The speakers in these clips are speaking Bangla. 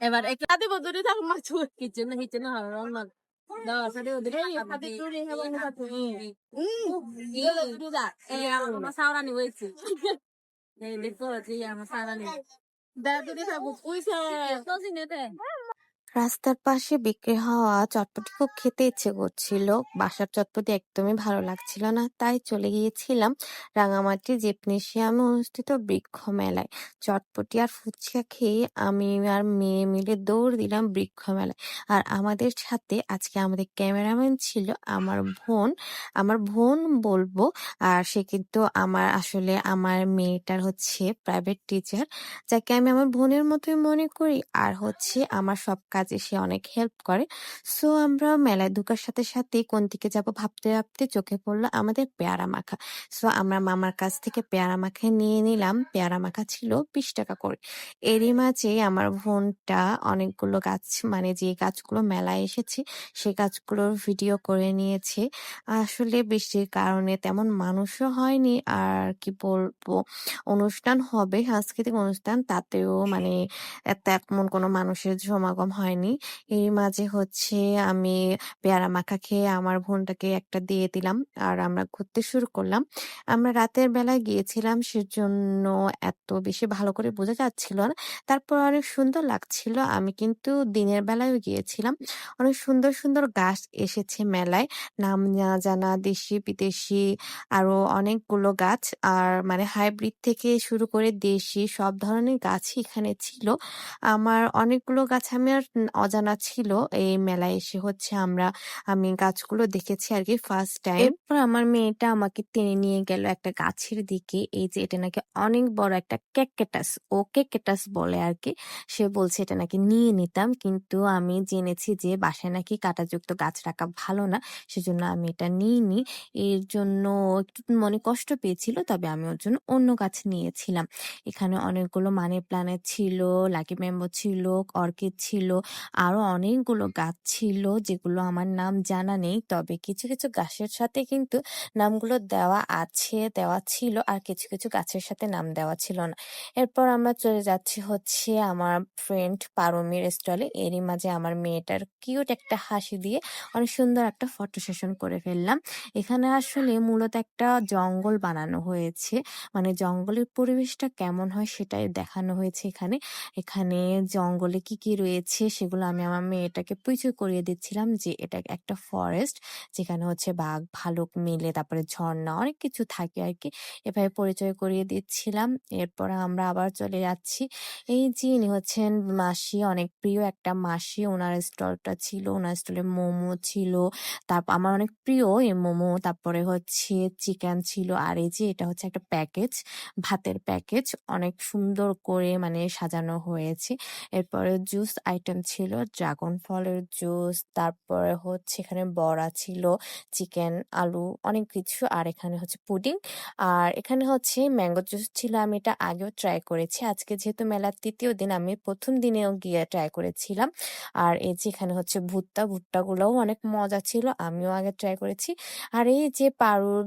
এবার একলা দিব দূরে থাক মাছ কিছু না কিছু না হবে আমার সাউরানি এই দেখো আমার সাউরানি দা দূরে থাকব দে রাস্তার পাশে বিক্রি হওয়া চটপটি খুব খেতে ইচ্ছে করছিল। বাসার চটপটি একদমই ভালো লাগছিল না, তাই চলে গিয়েছিলাম রাঙামাটি জিপনেশিয়ামে অনুষ্ঠিত বৃক্ষ মেলায়। চটপটি আর ফুচকা খেয়ে আমি আর মেয়ে মিলে দৌড় দিলাম বৃক্ষ মেলায়। আর আমাদের সাথে আজকে আমাদের ক্যামেরাম্যান ছিল আমার বোন। আমার বোন বলব, আর সে কিন্তু আমার আসলে আমার মেয়েটার হচ্ছে প্রাইভেট টিচার যাকে আমি আমার বোনের মতোই মনে করি। আর হচ্ছে আমার সব কাজে সে অনেক হেল্প করে। সো আমরা মেলায় ঢোকার সাথে সাথে কোন দিকে যাব ভাবতে ভাবতে চোখে পড়ল আমাদের পেয়ারা মাখা। সো আমরা মামার কাছ থেকে পেয়ারা মাখা নিয়ে নিলাম। পেয়ারা মাখা ছিল বিশ টাকা করে। এরই মাঝে আমার বোনটা অনেকগুলো গাছ মানে যে গাছগুলো মেলায় এসেছে, সে গাছগুলোর ভিডিও করে নিয়েছে। আসলে বৃষ্টির কারণে তেমন মানুষও হয়নি, আর কি বলব, অনুষ্ঠান হবে, সাংস্কৃতিক অনুষ্ঠান, তাতেও মানে তেমন কোনো মানুষের সমাগম হয়নি। এর মাঝে হচ্ছে আমি পেয়ারা মাখা খেয়ে আমার বোনটাকে একটা দিয়ে দিলাম আর আমরা ঘুরতে শুরু করলাম। আমরা রাতের বেলায় গিয়েছিলাম সেজন্য এত বেশি ভালো করে বোঝা যাচ্ছিল না। তারপর অনেক সুন্দর লাগছিল। আমি কিন্তু দিনের বেলায়ও গিয়েছিলাম। অনেক সুন্দর সুন্দর গাছ এসেছে মেলায়। নাম না জানা দেশি, বিদেশি আরও অনেকগুলো গাছ। আর মানে হাইব্রিড থেকে শুরু করে দেশি সব ধরনের গাছই এখানে ছিল। আমার অনেকগুলো গাছ আমি আর অজানা ছিল। এই মেলায় এসে হচ্ছে আমরা, আমি গাছগুলো দেখেছি আর কি ফার্স্ট টাইম এরপর আমার মেয়েটা আমাকে টেনে নিয়ে গেল একটা গাছের দিকে। এই যে এটা নাকি অনেক বড় একটা ক্যাকটাস ও ক্যাকটাস বলে আর কি সে বলছে এটা নাকি নিয়ে নিতাম। কিন্তু আমি জেনেছি যে বাসায় নাকি কাঁটাযুক্ত গাছ রাখা ভালো না, সেজন্য আমি এটা নিইনি। এর জন্য একটু মনে কষ্ট পেয়েছিল, তবে আমি ওর জন্য অন্য গাছ নিয়েছিলাম। এখানে অনেকগুলো মানি প্ল্যানেট ছিল লাকি ম্যাম্বো ছিল অর্কিড ছিল। আরও অনেকগুলো গাছ ছিল যেগুলো আমার নাম জানা নেই। তবে কিছু কিছু গাছের সাথে কিন্তু নামগুলো দেওয়া আছে, দেওয়া ছিল আর কিছু কিছু গাছের সাথে নাম দেওয়া ছিল না। এরপর আমরা চলে যাচ্ছি হচ্ছে আমার ফ্রেন্ড পারমির স্টলে এরই মাঝে আমার মেয়েটার কিউট একটা হাসি দিয়ে অনেক সুন্দর একটা ফটো সেশন করে ফেললাম। এখানে আসলে মূলত একটা জঙ্গল বানানো হয়েছে। মানে জঙ্গলের পরিবেশটা কেমন হয় সেটাই দেখানো হয়েছে এখানে। এখানে জঙ্গলে কি কি রয়েছে সেগুলো আমি আমার মেয়েটাকে পরিচয় করিয়ে দিচ্ছিলাম যে এটা একটা ফরেস্ট যেখানে হচ্ছে বাঘ, ভালুক মিলে তারপরে ঝর্ণা অনেক কিছু থাকে আর কি এভাবে পরিচয় করিয়ে দিচ্ছিলাম। এরপর আমরা আবার চলে যাচ্ছি। এই যে ইনি হচ্ছেন মাসি, অনেক প্রিয় একটা মাসি। ওনার স্টলটা ছিল ওনার স্টলে মোমো ছিল। তারপর আমার অনেক প্রিয় এই মোমো। তারপরে হচ্ছে চিকেন ছিল। আর এই যে এটা হচ্ছে একটা প্যাকেজ, ভাতের প্যাকেজ। অনেক সুন্দর করে মানে সাজানো হয়েছে। এরপরে জুস আইটেম ছিল ড্রাগন ফলের জুস তারপরে হচ্ছে এখানে বড়া ছিল চিকেন আলু অনেক কিছু। আর এখানে হচ্ছে পুডিং আর এখানে হচ্ছে ম্যাঙ্গো জুস ছিল আমি এটা আগেও ট্রাই করেছি। আজকে যেহেতু মেলার তৃতীয় দিন আমি প্রথম দিনেও গিয়ে ট্রাই করেছিলাম। আর এই যে এখানে হচ্ছে ভুট্টা ভুট্টাগুলোও অনেক মজা ছিল আমিও আগে ট্রাই করেছি। আর এই যে পারুর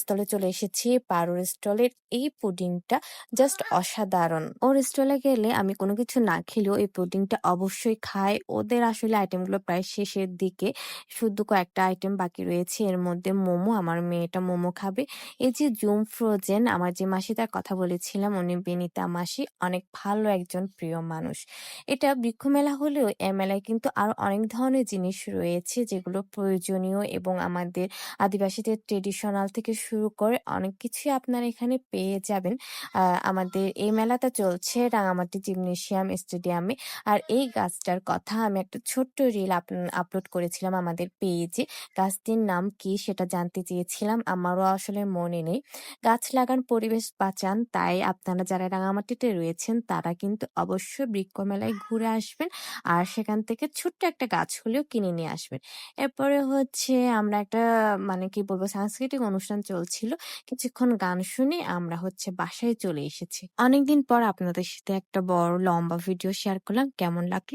স্থলে চলে এসেছি পারুর স্টলের এই পুডিংটা জাস্ট অসাধারণ। ওর স্টলে গেলে আমি কোনো কিছু না খেলেও এই পুডিংটা অবশ্যই খাই ওদের আসলে আইটেমগুলো প্রায় শেষের দিকে। শুধু কয়েকটা আইটেম বাকি রয়েছে। এর মধ্যে মোমো, আমার মেয়েটা মোমো খাবে। এই যে জুম ফ্রোজেন, আমার যে মাসি তার কথা বলেছিলাম, উনি বেনিতা মাসি, অনেক ভালো একজন প্রিয় মানুষ। এটা বৃক্ষ মেলা হলেও এ মেলায় কিন্তু আরও অনেক ধরনের জিনিস রয়েছে, যেগুলো প্রয়োজনীয় এবং আমাদের আদিবাসীদের ট্রেডিশনাল থেকে শুরু করে অনেক কিছুই আপনারা এখানে পেয়ে যাবেন। আমাদের এই মেলাটা চলছে রাঙামাটি জিমনেশিয়াম স্টেডিয়ামে। আর এই গাছটার কথা আমি একটা ছোট্ট রিল আপলোড করেছিলাম আমাদের পেজে গাছটির নাম কি সেটা জানতে চেয়েছিলাম, আমারও আসলে মনে নেই। গাছ লাগান, পরিবেশ বাঁচান, তাই আপনারা যারা রাঙামাটিতে রয়েছেন, তারা কিন্তু অবশ্যই বৃক্ষ মেলায় ঘুরে আসবেন আর সেখান থেকে ছোট্ট একটা গাছ হলেও কিনে নিয়ে আসবেন। এরপরে হচ্ছে আমরা একটা মানে কি বলব, সাংস্কৃতিক অনুষ্ঠান চলছিল, কিছুক্ষণ গান শুনে আমরা হচ্ছে বাসায় চলে এসেছি। অনেকদিন পর আপনাদের সাথে একটা বড় লম্বা ভিডিও শেয়ার করলাম, কেমন লাগল?